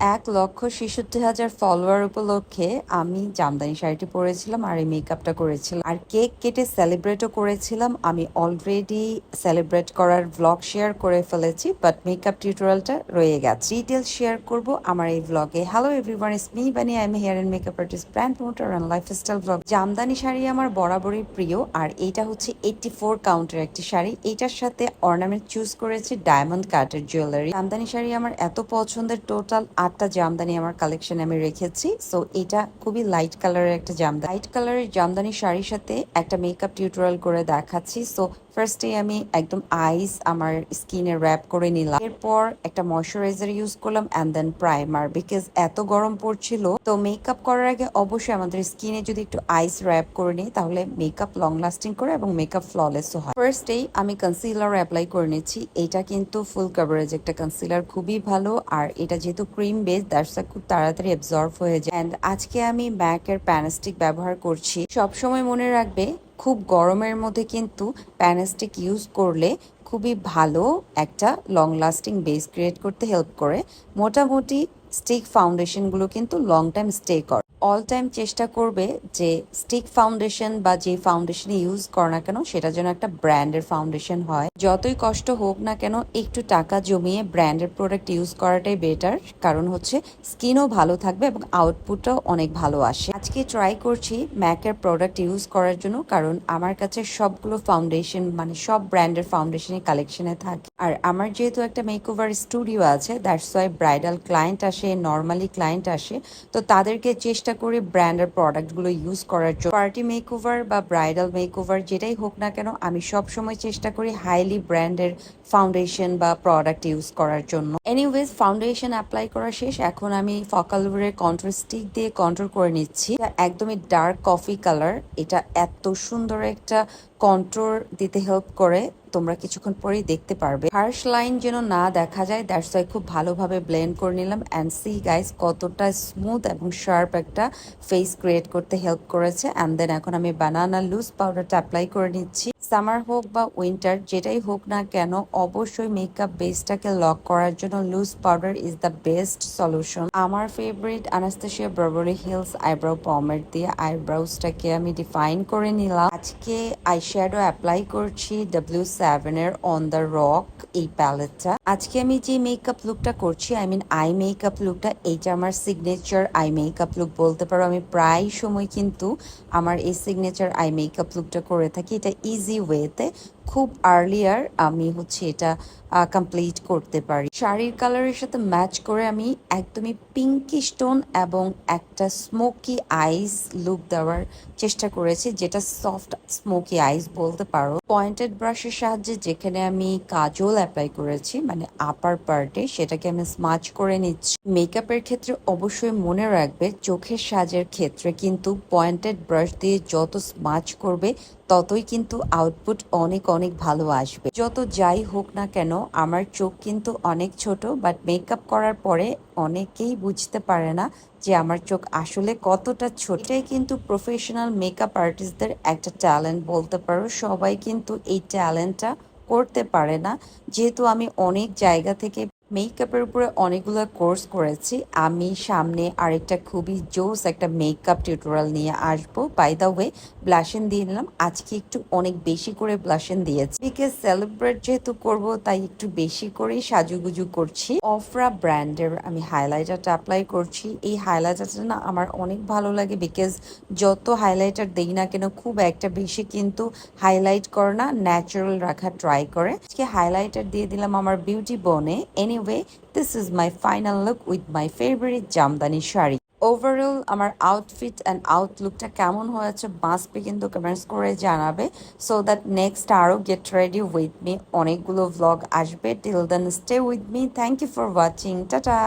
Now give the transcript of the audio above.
এক লক্ষ ছেষট্টি হাজার ফলোয়ার উপলক্ষে আমি জামদানি শাড়িটি পরেছিলাম আর এই মেকআপটা করেছিলাম। আর কেক কেটে সেলিব্রেটও করেছিলাম। আমি অলরেডি সেলিব্রেট করার ব্লগ শেয়ার করে ফেলেছি বাট মেকআপ টিউটোরিয়ালটা রয়ে গেছে। ডিটেল শেয়ার করব আমার এই ব্লগে hello everyone is me Bani I am hair and makeup artist brand promoter and lifestyle blog Jamdani sari আমার বরাবরই প্রিয়, আর এইটা হচ্ছে এইটটি ফোর কাউন্টের একটি শাড়ি। এইটার সাথে অর্নামেন্ট চুজ করেছি ডায়মন্ড কাটের জুয়েলারি জামদানি শাড়ি আমার এত পছন্দের টোটাল আটটা জামদানি আমার কালেকশনে আমি রেখেছি। সো এটা খুবই লাইট কালারের একটা জামদানি। লাইট কালারের জামদানি শাড়ির সাথে একটা মেকআপ টিউটোরিয়াল করে দেখাচ্ছি। সো ফার্স্টে আমি একদম আইস আমার স্কিনে র্যাপ করে নিলাম। এরপর একটা ময়শ্চারাইজার ইউজ করলাম অ্যান্ড দেন প্রাইমার বিকজ এত গরম পড়ছিল। তো মেকআপ করার আগে অবশ্যই আমাদের স্কিনে যদি একটু আইস র্যাপ করে নিই, তাহলে মেকআপ লং লাস্টিং করে এবং মেকআপ ফ্ললেসও হয়। ফার্স্টেই আমি কনসিলার অ্যাপ্লাই করে নিচ্ছি। এটা কিন্তু ফুল কাভারেজ একটা কনসিলার খুবই ভালো। আর এটা যেহেতু ক্রিম বেস দ্যাটস খুব তাড়াতাড়ি অ্যাবজর্ব হয়ে যায়। অ্যান্ড আজকে আমি ম্যাকের প্যানাস্টিক ব্যবহার করছি। সবসময় মনে রাখবে খুব গরমের মধ্যে কিন্তু প্যানাস্টিক ইউজ করলে খুবই ভালো একটা লং লাস্টিং বেস ক্রিয়েট করতে হেল্প করে। মোটামুটি স্টিক ফাউন্ডেশনগুলো কিন্তু লং টাইম স্টে করে। অল টাইম চেষ্টা করবে যে স্টিক ফাউন্ডেশন বা যে ফাউন্ডেশন ইউজ করো না কেন সেটা যেন একটা ব্র্যান্ডের ফাউন্ডেশন হয়। যতই কষ্ট হোক না কেন, একটু টাকা জমিয়ে ব্র্যান্ডের প্রোডাক্ট ইউজ করাটাই বেটার কারণ হচ্ছে স্কিনও ভালো থাকবে এবং আউটপুটটাও অনেক ভালো আসে। আজকে ট্রাই করছি ম্যাকের প্রোডাক্ট ইউজ করার জন্য, কারণ আমার কাছে সবগুলো ফাউন্ডেশন মানে সব ব্র্যান্ডের ফাউন্ডেশনের কালেকশনে থাকে। আর আমার যেহেতু একটা মেকওভার স্টুডিও আছে দ্যাটস ওয়াই ব্রাইডাল ক্লায়েন্ট আসে নর্মালি ক্লায়েন্ট আসে, তো তাদেরকে চেষ্টা করি ব্র্যান্ডের প্রোডাক্টগুলো ইউজ করার জন্য। পার্টি মেকওভার বা ব্রাইডাল মেকওভার যেটাই হোক না কেন, আমি সব সময় চেষ্টা করি হাইলি ব্র্যান্ডের ফাউন্ডেশন বা প্রোডাক্ট ইউজ করার জন্য। এনিওয়েজ ফাউন্ডেশন অ্যাপ্লাই করা শেষ। এখন আমি ফকালুরের কন্ট্রোল স্টিক দিয়ে কন্ট্রোল করে নিচ্ছি। একদমই ডার্ক কফি কালার। এটা এত সুন্দর একটা কন্ট্রোল দিতে হেল্প করে। তোমরা কিছুক্ষণ পরেই দেখতে পারবে। হার্শ লাইন যেন না দেখা যায় দ্যাটস ওয়াই খুব ভালোভাবে ব্লেন্ড করে নিলাম অ্যান্ড সি গাইস কতটা স্মুথ এবং শার্প একটা ফেস ক্রিয়েট করতে হেল্প করেছে। অ্যান্ড দেন এখন আমি বানানা লুজ পাউডারটা অ্যাপ্লাই করে নিচ্ছি। সামার হোক বা উইন্টার, যেটাই হোক না কেন, অবশ্যই মেকআপ বেসটাকে লক করার জন্য loose powder is the best solution আমার favourite Anastasia Beverly Hills eyebrow pomade দিয়ে আইব্রাউজটাকে আমি ডিফাইন করে নিলাম। আজকে আই শ্যাডো অ্যাপ্লাই করছি ডাব্লিউ সেভেনের অন দ্য রক এই প্যালেটটা আজকে আমি যে মেকআপ লুকটা করছি আই মিন আই মেকআপ লুকটা এইটা আমার সিগনেচার আই মেকআপ লুক বলতে পারো। আমি প্রায় সময় কিন্তু আমার এই সিগনেচার আই মেকআপ লুকটা করে থাকি। এটা ইজি ওয়েতে খুব আর্লিয়ার আমি হচ্ছে এটা কমপ্লিট করতে পারি। শাড়ির কালারের সাথে ম্যাচ করে আমি একদমই পিঙ্কি স্টোন এবং একটা স্মোকি আইস লুক দেওয়ার চেষ্টা করেছি, যেটা সফট স্মোকি আইস বলতে পারো। পয়েন্টেড ব্রাশের সাহায্যে যেখানে আমি কাজল অ্যাপ্লাই করেছি মানে আপার পার্টে সেটাকে আমি স্মাচ করে নিচ্ছি। মেকআপের ক্ষেত্রে অবশ্যই মনে রাখবে, চোখের সাজের ক্ষেত্রে কিন্তু পয়েন্টেড ব্রাশ দিয়ে যত স্মাচ করবে ততই কিন্তু আউটপুট অনেক অনেক ভালো আসবে। যত যাই হোক না কেন, আমার চোখ কিন্তু অনেক ছোট বাট মেকআপ করার পরে অনেকেই বুঝতে পারে না যে আমার চোখ আসলে কতটা ছোট। এটাই কিন্তু প্রফেশনাল মেকআপ আর্টিস্টদের একটা ট্যালেন্ট বলতে পারো। সবাই কিন্তু এই ট্যালেন্টটা করতে পারে না। যেহেতু আমি অনেক জায়গা থেকে মেকআপের উপরে অনেকগুলো কোর্স করেছি। আমি সামনে আরেকটা খুবই জোস একটা মেকআপ টিউটোরিয়াল নিয়ে আসব। বাই দ্য ওয়ে ব্লাশন দিয়ে নিলাম। আজকে একটু অনেক বেশি করে ব্লাশন দিয়েছি। বিকজ সেলিব্রেট যেহেতু করব, তাই একটু বেশি করেই সাজুগুজু করছি। অফরা ব্র্যান্ডের আমি হাইলাইটারটা অ্যাপ্লাই করছি। এই হাইলাইটারটা না আমার অনেক ভালো লাগে বিকজ যত হাইলাইটার দেই না কেন খুব একটা বেশি কিন্তু হাইলাইট করে না ন্যাচারাল রাখা ট্রাই করে। আজকে হাইলাইটার দিয়ে দিলাম আমার বিউটি বনে anyway this is my final look with my favourite Jamdani sari. Overall আমার আউটফিট অ্যান্ড আউটলুকটা কেমন হয়েছে বাঁচবে কিন্তু কমেন্টস করে জানাবে। সো দ্যাট নেক্সট আরও গেট রেডি উইথ মি অনেকগুলো ব্লগ আসবে। Till then stay with me thank you for watching tata